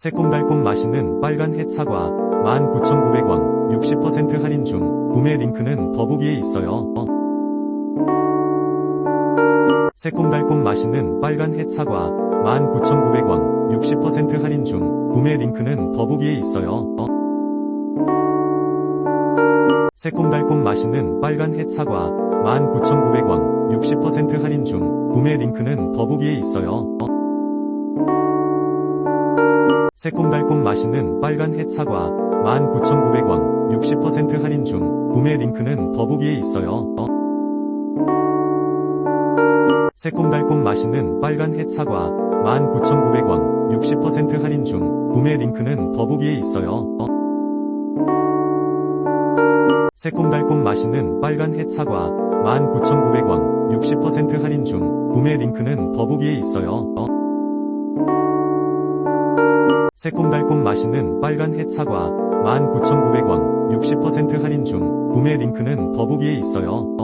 새콤달콤 맛있는 빨간 햇 사과 19,900원 60% 할인 중 구매 링크는 더보기에 있어요. 새콤달콤 맛있는 빨간 햇 사과 19,900원 60% 할인 중 구매 링크는 더보기에 있어요. 새콤달콤 맛있는 빨간 햇 사과 19,900원 60% 할인 중 구매 링크는 더보기에 있어요. 새콤달콤 맛있는 빨간 햇 사과 19,900원 60% 할인 중 구매 링크는 더보기에 있어요. 새콤달콤 맛있는 빨간 햇 사과 19,900원 60% 할인 중 구매 링크는 더보기에 있어요. 새콤달콤 맛있는 빨간 햇 사과 19,900원 60% 할인 중 구매 링크는 더보기에 있어요. 새콤달콤 맛있는 빨간 햇 사과 19,900원 60% 할인 중 구매 링크는 더보기에 있어요.